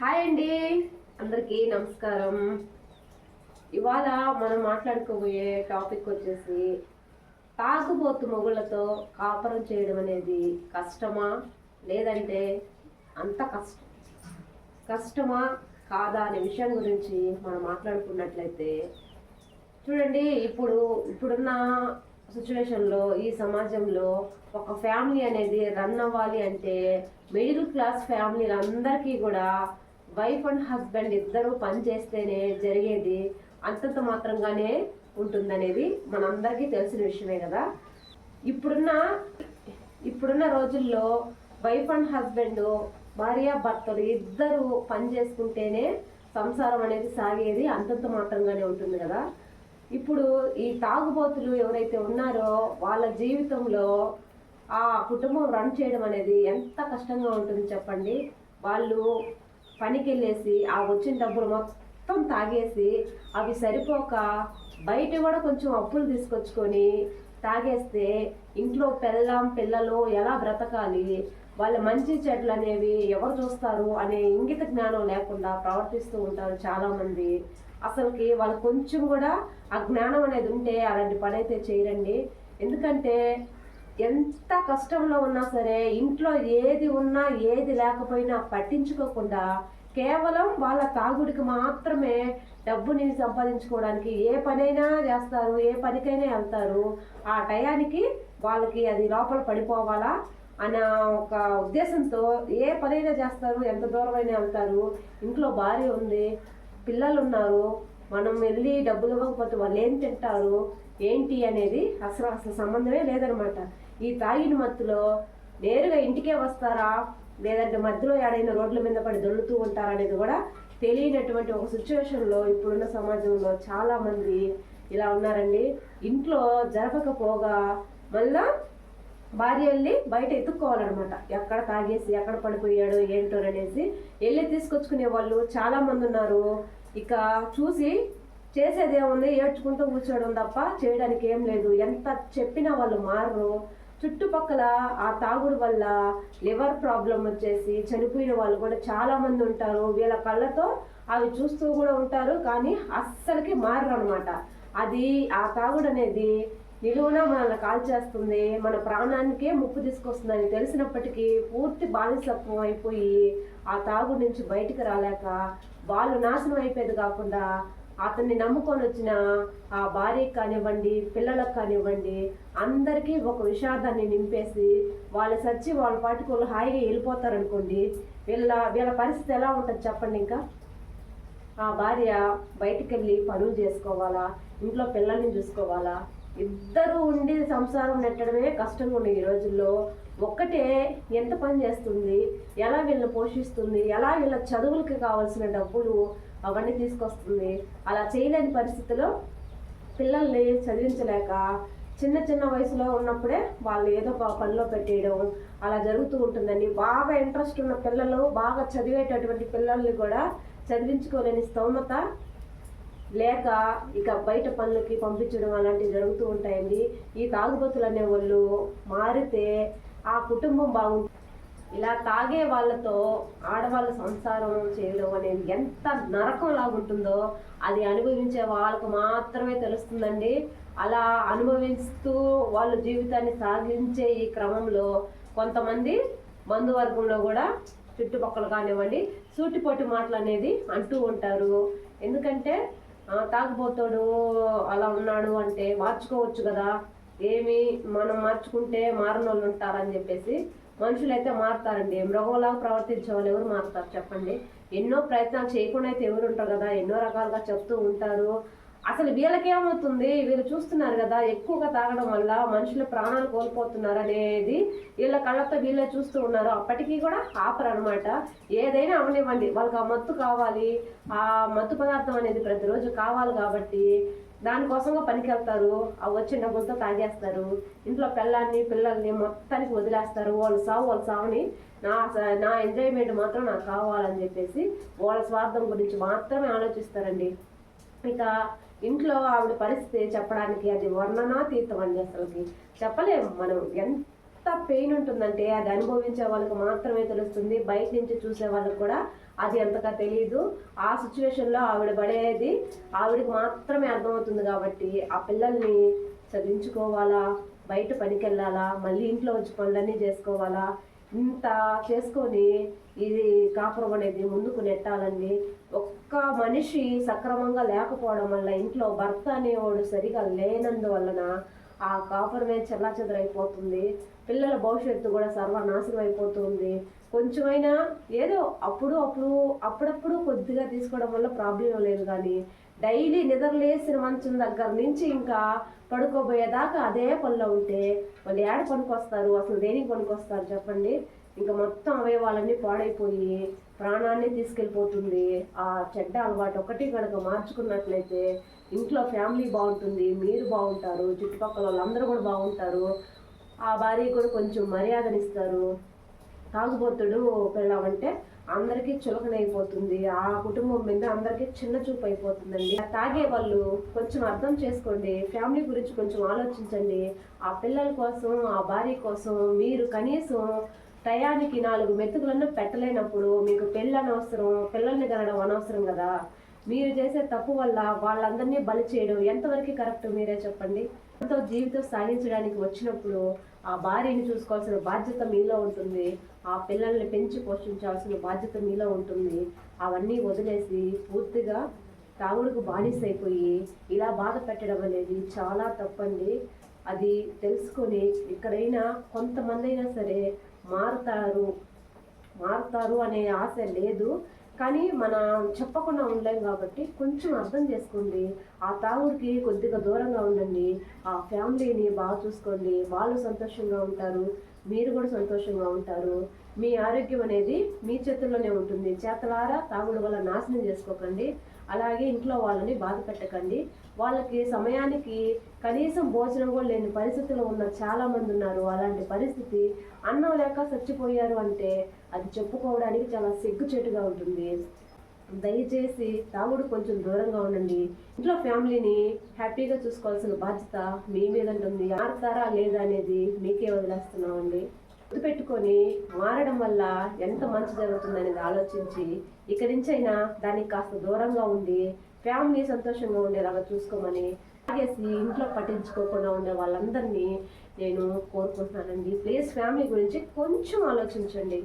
Hi అండి. అందరికీ నమస్కారం. ఇవాళ మనం మాట్లాడుకోబోయే టాపిక్ వచ్చేసి తాగుబోతు మొగుళ్ళతో కాపురం చేయడం అనేది కష్టమా? లేదంటే అంత కష్టం. కష్టమా? కాదా అనే విషయం గురించి మనం మాట్లాడుకున్నట్లయితే చూడండి ఇప్పుడు ఇప్పుడున్న సిచ్యువేషన్లో ఈ సమాజంలో ఒక ఫ్యామిలీ అనేది రన్ అవ్వాలి అంటే మిడిల్ క్లాస్ ఫ్యామిలీలందరికీ కూడా వైఫ్ అండ్ హస్బెండ్ ఇద్దరు పని చేస్తేనే జరిగేది అంతంత మాత్రంగానే ఉంటుందనేది మనందరికీ తెలిసిన విషయమే కదా. ఇప్పుడున్న ఇప్పుడున్న రోజుల్లో వైఫ్ అండ్ హస్బెండ్ భార్య భర్తలు ఇద్దరు పని చేసుకుంటేనే సంసారం అనేది సాగేది అంతంత మాత్రంగానే ఉంటుంది కదా. ఇప్పుడు ఈ తాగుబోతులు ఎవరైతే ఉన్నారో వాళ్ళ జీవితంలో ఆ కుటుంబం రన్ చేయడం అనేది ఎంత కష్టంగా ఉంటుంది చెప్పండి. వాళ్ళు పనికి వెళ్ళేసి ఆ వచ్చిన డబ్బులు మొత్తం తాగేసి అవి సరిపోక బయట కూడా కొంచెం అప్పులు తీసుకొచ్చుకొని తాగేస్తే ఇంట్లో పెళ్ళాం పిల్లలు ఎలా బ్రతకాలి? వాళ్ళ మంచి చెడ్లు అనేవి ఎవరు చూస్తారు అనే ఇంగిత జ్ఞానం లేకుండా ప్రవర్తిస్తూ ఉంటారు చాలామంది. అసలుకి వాళ్ళు కొంచెం కూడా ఆ జ్ఞానం అనేది ఉంటే అలాంటి పని అయితే చేయరండి. ఎందుకంటే ఎంత కష్టంలో ఉన్నా సరే ఇంట్లో ఏది ఉన్నా ఏది లేకపోయినా పట్టించుకోకుండా కేవలం వాళ్ళ తాగుడికి మాత్రమే డబ్బుని సంపాదించుకోవడానికి ఏ పనైనా చేస్తారు ఏ పనికైనా వెళ్తారు. ఆ టయానికి వాళ్ళకి అది లోపల పడిపోవాలా అన్న ఒక ఉద్దేశంతో ఏ పనైనా చేస్తారు ఎంత దూరమైనా వెళ్తారు. ఇంట్లో భార్య ఉంది పిల్లలు ఉన్నారు మనం వెళ్ళి డబ్బులు ఇవ్వకపోతే వాళ్ళు ఏం తింటారు? ఏంటి అనేది అసలు అసలు సంబంధమే లేదనమాట. ఈ తాగిన మత్తులో నేరుగా ఇంటికే వస్తారా? లేదంటే మధ్యలో ఏడైనా రోడ్ల మీద పడి దొల్లుతూ ఉంటారా అనేది కూడా తెలియనటువంటి ఒక సిచ్యువేషన్లో ఇప్పుడున్న సమాజంలో చాలామంది ఇలా ఉన్నారండి. ఇంట్లో జరపకపోగా మళ్ళా భార్య వెళ్ళి బయట ఎత్తుక్కోవాలన్నమాట. ఎక్కడ తాగేసి ఎక్కడ పడిపోయాడు ఏంటో అనేసి వెళ్ళి తీసుకొచ్చుకునే వాళ్ళు చాలామంది ఉన్నారు. ఇక చూసి చేసేది ఏముంది? ఏడ్చుకుంటూ కూర్చోవడం తప్ప చేయడానికి ఏం లేదు. ఎంత చెప్పినా వాళ్ళు మారరు. చుట్టుపక్కల ఆ తాగుడు వల్ల లివర్ ప్రాబ్లం వచ్చేసి చనిపోయిన వాళ్ళు కూడా చాలా మంది ఉంటారు. వీళ్ళ కళ్ళతో అవి చూస్తూ కూడా ఉంటారు. కానీ అస్సలకి మారరు అనమాట అది ఆ తాగుడు అనేది నిలువున మనల్ని కాల్చేస్తుంది. మన ప్రాణానికే ముప్పు తీసుకొస్తుందని తెలిసినప్పటికీ పూర్తి బానిసత్వం అయిపోయి ఆ తాగుడు నుంచి బయటికి రాలేక వాళ్ళు నాశనం అయిపోయేది కాకుండా అతన్ని నమ్ముకొని వచ్చిన ఆ భార్యకి కానివ్వండి పిల్లలకు కానివ్వండి అందరికీ ఒక విషాదాన్ని నింపేసి వాళ్ళు సచ్చి వాళ్ళ పాటికి వాళ్ళు హాయిగా వెళ్ళిపోతారనుకోండి వీళ్ళ వీళ్ళ పరిస్థితి ఎలా ఉంటుంది చెప్పండి ఇంకా? ఆ భార్య బయటికి వెళ్ళి పనులు చేసుకోవాలా? ఇంట్లో పిల్లల్ని చూసుకోవాలా? ఇద్దరు ఉండి సంసారం నెట్టడమే కష్టంగా ఉన్నాయి ఈ రోజుల్లో. ఒక్కటే ఎంత పని చేస్తుంది? ఎలా వీళ్ళని పోషిస్తుంది? ఎలా వీళ్ళ చదువులకి కావాల్సిన డబ్బులు? అవన్నీ తీసుకొస్తుంది. అలా చేయలేని పరిస్థితిలో పిల్లల్ని చదివించలేక చిన్న చిన్న వయసులో ఉన్నప్పుడే వాళ్ళు ఏదో ఒక పనిలో పెట్టేయడం అలా జరుగుతూ ఉంటుందండి. బాగా ఇంట్రెస్ట్ ఉన్న పిల్లలు బాగా చదివేటటువంటి పిల్లల్ని కూడా చదివించుకోలేని స్తోమత లేక ఇక బయట పనులకి పంపించడం అలాంటివి జరుగుతూ ఉంటాయండి. ఈ తాగుబోతులు అనే వాళ్ళు మారితే ఆ కుటుంబం బాగుంటుంది. ఇలా తాగే వాళ్ళతో ఆడవాళ్ళ సంసారం చేయడం అనేది ఎంత నరకం లాగుంటుందో అది అనుభవించే వాళ్ళకు మాత్రమే తెలుస్తుందండి. అలా అనుభవిస్తూ వాళ్ళ జీవితాన్ని సాగించే ఈ క్రమంలో కొంతమంది బంధువర్గంలో కూడా చుట్టుపక్కల కానివ్వండి సూటిపోటి మాటలు అనేది అంటూ ఉంటారు. ఎందుకంటే ఆ, తాగుబోతాడు అలా ఉన్నాడు అంటే మార్చుకోవచ్చు కదా. ఏమి మనం మార్చుకుంటే మారని వాళ్ళు ఉంటారని చెప్పేసి మనుషులైతే మారుతారండి. మృగంలాగా ప్రవర్తించే వాళ్ళు ఎవరు మారుతారు చెప్పండి. ఎన్నో ప్రయత్నాలు చేయకుండా అయితే ఎవరు ఉంటారు కదా? ఎన్నో రకాలుగా చెప్తూ ఉంటారు. అసలు వీళ్ళకేమవుతుంది? వీళ్ళు చూస్తున్నారు కదా ఎక్కువగా తాగడం వల్ల మనుషుల ప్రాణాలు కోల్పోతున్నారు అనేది వీళ్ళ కళ్ళతో వీళ్ళే చూస్తూ ఉన్నారు. అప్పటికీ కూడా ఆపరు అనమాట ఏదైనా అవనివ్వండి. వాళ్ళకి ఆ మత్తు కావాలి. ఆ మత్తు పదార్థం అనేది ప్రతిరోజు కావాలి కాబట్టి దానికోసంగా పనికి వెళ్తారు ఆ వచ్చిన డబ్బులతో తాగేస్తారు. ఇంట్లో పిల్లల్ని పిల్లల్ని మొత్తానికి వదిలేస్తారు. వాళ్ళు సావు వాళ్ళ సావుని నా నా ఎంజాయ్మెంట్ మాత్రం నాకు కావాలని చెప్పేసి వాళ్ళ స్వార్థం గురించి మాత్రమే ఆలోచిస్తారండి. ఇక ఇంట్లో ఆవిడ పరిస్థితి చెప్పడానికి అది వర్ణనాతీతం అండి అసలుకి. చెప్పలేము మనం. ఎంత పెయిన్ ఉంటుందంటే అది అనుభవించే వాళ్ళకి మాత్రమే తెలుస్తుంది. బయట నుంచి చూసే వాళ్ళకి కూడా అది ఎంతగా తెలియదు ఆ సిచ్యువేషన్లో ఆవిడ పడేది ఆవిడకి మాత్రమే అర్థమవుతుంది కాబట్టి ఆ పిల్లల్ని చదివించుకోవాలా? బయట పనికి వెళ్ళాలా మళ్ళీ ఇంట్లో వచ్చి పనులన్నీ చేసుకోవాలా? ఇంత చేసుకొని ఇది కాపురం అనేది ముందుకు నెట్టాలండి. ఒక్క మనిషి సక్రమంగా లేకపోవడం వల్ల ఇంట్లో భర్త అనేవాడు సరిగా లేనందువలన ఆ కాపురమే చెల్లాచెదరైపోతుంది. పిల్లల భవిష్యత్తు కూడా సర్వనాశనం అయిపోతుంది. కొంచెమైనా ఏదో అప్పుడు అప్పుడు అప్పుడప్పుడు కొద్దిగా తీసుకోవడం వల్ల ప్రాబ్లం లేదు కానీ డైలీ నిద్రలేసిన మంచం దగ్గర నుంచి ఇంకా పడుకోబోయేదాకా అదే పనిలో ఉంటే వాళ్ళు ఏడ పనికొస్తారు అసలు దేనికి పనికొస్తారు చెప్పండి? ఇంకా మొత్తం అవయవాలన్నీ పాడైపోయి ప్రాణాన్ని తీసుకెళ్ళిపోతుంది. ఆ చెడ్డ అలవాటు ఒకటి కనుక మార్చుకున్నట్లయితే ఇంట్లో ఫ్యామిలీ బాగుంటుంది మీరు బాగుంటారు చుట్టుపక్కల వాళ్ళందరూ కూడా బాగుంటారు. ఆ భార్య కూడా కొంచెం మర్యాదనిస్తారు. తాగుబోతుడు పెళ్ళామంటే అందరికీ చులకనైపోతుంది. ఆ కుటుంబం మీద అందరికీ చిన్న చూపు అయిపోతుందండి తాగే వాళ్ళు కొంచెం అర్థం చేసుకోండి. ఫ్యామిలీ గురించి కొంచెం ఆలోచించండి. ఆ పిల్లల కోసం ఆ భార్య కోసం మీరు కనీసం టయానికి నాలుగు మెతుకులను పెట్టలేనప్పుడు మీకు పెళ్ళి అనవసరం పిల్లల్ని కనడం అనవసరం కదా. మీరు చేసే తప్పు వల్ల వాళ్ళందరినీ బలి చేయడం ఎంతవరకు కరెక్ట్ మీరే చెప్పండి? తో జీవితం సాగించడానికి వచ్చినప్పుడు ఆ భార్యని చూసుకోవాల్సిన బాధ్యత మీలో ఉంటుంది. ఆ పిల్లల్ని పెంచి పోషించాల్సిన బాధ్యత మీలో ఉంటుంది. అవన్నీ వదిలేసి పూర్తిగా తాగుడుకు బానిసైపోయి ఇలా బాధ పెట్టడం అనేది చాలా తప్పండి. అది తెలుసుకొని ఇక్కడైనా కొంతమంది అయినా సరే మారుతారు మారుతారు అనే ఆశ లేదు. కానీ మనం చెప్పకుండా ఉండలేం కాబట్టి కొంచెం అర్థం చేసుకోండి. ఆ తాగుడికి కొద్దిగా దూరంగా ఉండండి. ఆ ఫ్యామిలీని బాగా చూసుకోండి. వాళ్ళు సంతోషంగా ఉంటారు. మీరు కూడా సంతోషంగా ఉంటారు. మీ ఆరోగ్యం అనేది మీ చేతుల్లోనే ఉంటుంది. చేతలారా తాగుడు వల్ల నాశనం చేసుకోకండి. అలాగే ఇంట్లో వాళ్ళని బాధ పెట్టకండి. వాళ్ళకి సమయానికి కనీసం భోజనం కూడా లేని పరిస్థితిలో ఉన్న చాలామంది ఉన్నారు. అలాంటి పరిస్థితి అన్నం లేక చచ్చిపోయారు అంటే అది చెప్పుకోవడానికి చాలా సిగ్గుచేటుగా ఉంటుంది. దయచేసి తాగుడు కొంచెం దూరంగా ఉండండి. ఇంట్లో ఫ్యామిలీని హ్యాపీగా చూసుకోవాల్సిన బాధ్యత మీ మీద ఉంటుంది. మారుతారా లేదా అనేది మీకే వదిలేస్తున్నామండి గుర్తుపెట్టుకొని మారడం వల్ల ఎంత మంచి జరుగుతుంది అనేది ఆలోచించి ఇక్కడి నుంచి అయినా దానికి కాస్త దూరంగా ఉండి ఫ్యామిలీ సంతోషంగా ఉండేలాగా చూసుకోమని తాగేసి ఇంట్లో పట్టించుకోకుండా ఉండే వాళ్ళందరినీ నేను కోరుకుంటున్నానండి. ప్లీజ్ ఫ్యామిలీ గురించి కొంచెం ఆలోచించండి.